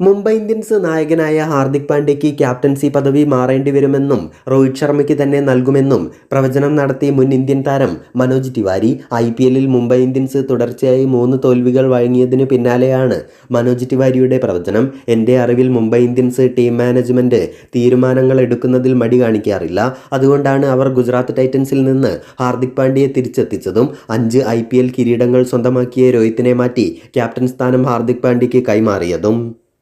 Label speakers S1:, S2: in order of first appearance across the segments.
S1: Mumbai Indians നായകനായ Hardik പാണ്ഡ്യയ്ക്ക് captaincy പദവി മാറേണ്ടി വരുമെന്നും രോഹിത് ശർമ്മയ്ക്ക് തന്നെ നൽകുമെന്നും പ്രവചനം നടത്തിയ മുൻ ഇന്ത്യൻ താരം മനോജ് തിവാരി ഐ പി എല്ലിൽ മുംബൈ ഇന്ത്യൻസ് തുടർച്ചയായി മൂന്ന് തോൽവികൾ വഴങ്ങിയതിന് പിന്നാലെയാണ് മനോജ് തിവാരിയുടെ പ്രവചനം. എന്റെ അറിവിൽ മുംബൈ ഇന്ത്യൻസ് ടീം മാനേജ്മെന്റ് തീരുമാനങ്ങൾ എടുക്കുന്നതിൽ മടി കാണിക്കാറില്ല. അതുകൊണ്ടാണ് അവർ ഗുജറാത്ത് ടൈറ്റൻസിൽ നിന്ന് ഹാർദിക് പാണ്ഡ്യയെ തിരിച്ചെത്തിച്ചതും അഞ്ച് ഐ കിരീടങ്ങൾ സ്വന്തമാക്കിയ രോഹിത്തിനെ മാറ്റി ക്യാപ്റ്റൻ സ്ഥാനം ഹാർദിക് പാണ്ഡ്യയ്ക്ക് കൈമാറിയതും.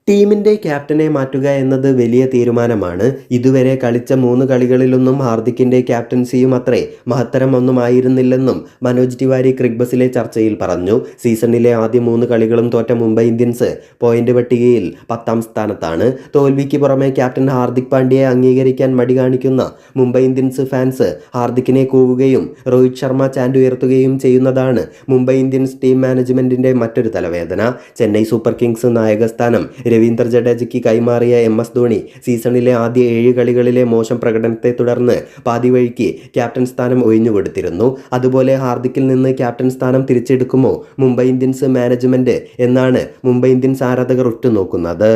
S1: ടീമിന്റെ ക്യാപ്റ്റനെ മാറ്റുക എന്നത് വലിയ തീരുമാനമാണ്. ഇതുവരെ കളിച്ച മൂന്ന് കളികളിലൊന്നും ഹാർദിക്കിന്റെ ക്യാപ്റ്റൻസിയും അത്രേ മഹത്തരം ഒന്നും ആയിരുന്നില്ലെന്നും മനോജ് തിവാരി ക്രിക്ബസിലെ ചർച്ചയിൽ പറഞ്ഞു. സീസണിലെ ആദ്യ മൂന്ന് കളികളും തോറ്റ മുംബൈ ഇന്ത്യൻസ് പോയിന്റ് പട്ടികയിൽ പത്താം സ്ഥാനത്താണ്. തോൽവിക്ക് പുറമെ ക്യാപ്റ്റൻ ഹാർദിക് പാണ്ഡ്യയെ അംഗീകരിക്കാൻ മടി കാണിക്കുന്ന മുംബൈ ഇന്ത്യൻസ് ഫാൻസ് ഹാർദിക്കിനെ കൂവുകയും രോഹിത് ശർമ്മ ചാൻഡ് ഉയർത്തുകയും ചെയ്യുന്നതാണ് മുംബൈ ഇന്ത്യൻസ് ടീം മാനേജ്മെന്റിന്റെ മറ്റൊരു തലവേദന. ചെന്നൈ സൂപ്പർ കിങ്സ് നായകസ്ഥാനം രവീന്ദ്ര ജഡേജയ്ക്ക് കൈമാറിയ എം എസ് ധോണി സീസണിലെ ആദ്യ ഏഴ് കളികളിലെ മോശം പ്രകടനത്തെ തുടർന്ന് പാതി വഴിക്ക് ക്യാപ്റ്റൻ സ്ഥാനം ഒഴിഞ്ഞുകൊടുത്തിരുന്നു. അതുപോലെ ഹാർദിക്കിൽ നിന്ന് ക്യാപ്റ്റൻ സ്ഥാനം തിരിച്ചെടുക്കുമോ മുംബൈ ഇന്ത്യൻസ് മാനേജ്മെന്റ് എന്നാണ് മുംബൈ ഇന്ത്യൻസ് ആരാധകർ ഉറ്റുനോക്കുന്നത്.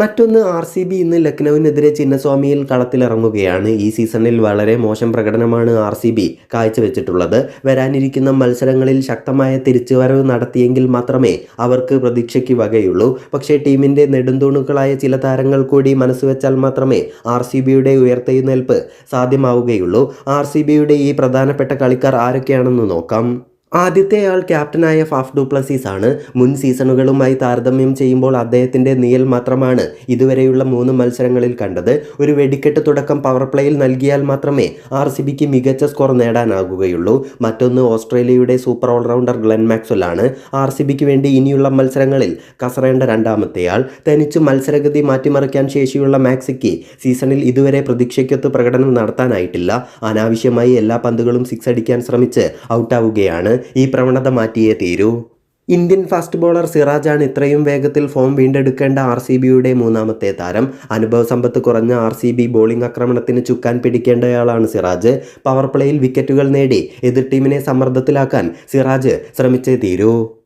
S1: മറ്റൊന്ന് ആർ സി ബി ഇന്ന് ലക്നൌവിനെതിരെ ചിന്നസ്വാമിയിൽ കളത്തിലിറങ്ങുകയാണ്. ഈ സീസണിൽ വളരെ മോശം പ്രകടനമാണ് ആർ സി ബി കാഴ്ചവെച്ചിട്ടുള്ളത്. വരാനിരിക്കുന്ന മത്സരങ്ങളിൽ ശക്തമായ തിരിച്ചുവരവ് നടത്തിയെങ്കിൽ മാത്രമേ അവർക്ക് പ്രതീക്ഷയ്ക്ക് വകയുള്ളൂ. പക്ഷേ ടീമിന്റെ നെടുന്തൂണുകളായ ചില താരങ്ങൾ കൂടി മനസ്സുവെച്ചാൽ മാത്രമേ ആർ സി ബിയുടെ ഉയർത്തെഴുന്നേൽപ്പ് സാധ്യമാവുകയുള്ളൂ. ആർ സി ബിയുടെ ഈ പ്രധാനപ്പെട്ട കളിക്കാർ ആരൊക്കെയാണെന്ന് നോക്കാം. ആദ്യത്തെ ആൾ ക്യാപ്റ്റനായ ഫാഫ് ഡുപ്ലസീസ് ആണ് മുൻ സീസണുകളുമായി താരതമ്യം ചെയ്യുമ്പോൾ അദ്ദേഹത്തിന്റെ നിയൽ മാത്രമാണ് ഇതുവരെയുള്ള മൂന്ന് മത്സരങ്ങളിൽ കണ്ടത്. ഒരു വെടിക്കെട്ട് തുടക്കം പവർ പ്ലേയിൽ നൽകിയാൽ മാത്രമേ ആർ സി ബിക്ക് മികച്ച സ്കോർ നേടാനാകുകയുള്ളൂ. മറ്റൊന്ന് ഓസ്ട്രേലിയയുടെ സൂപ്പർ ഓൾറൗണ്ടർ ഗ്ലെൻ മാക്സ്വൽ ആണ് ആർ സി ബിക്ക് വേണ്ടി ഇനിയുള്ള മത്സരങ്ങളിൽ കസറേണ്ട രണ്ടാമത്തെയാൾ തനിച്ച് മത്സരഗതി മാറ്റിമറിക്കാൻ ശേഷിയുള്ള മാക്സിക്ക് സീസണിൽ ഇതുവരെ പ്രതീക്ഷയ്ക്കൊത്ത് പ്രകടനം നടത്താനായിട്ടില്ല. അനാവശ്യമായി എല്ലാ പന്തുകളും സിക്സ് അടിക്കാൻ ശ്രമിച്ച് ഔട്ടാവുകയാണ് ഈ പ്രവണത മാറ്റിയേ തീരൂ. ഇന്ത്യൻ ഫാസ്റ്റ് ബോളർ സിറാജാണ് ഇത്രയും വേഗത്തിൽ ഫോം വീണ്ടെടുക്കേണ്ട ആർ സി ബിയുടെ മൂന്നാമത്തെ താരം. അനുഭവ സമ്പത്ത് കുറഞ്ഞ ആർ സി ബി ബോളിംഗ് ആക്രമണത്തിന് ചുക്കാൻ പിടിക്കേണ്ടയാളാണ് സിറാജ്. പവർ പ്ലേയിൽ വിക്കറ്റുകൾ നേടി എതിർ ടീമിനെ സമ്മർദ്ദത്തിലാക്കാൻ സിറാജ് ശ്രമിച്ചേ തീരൂ.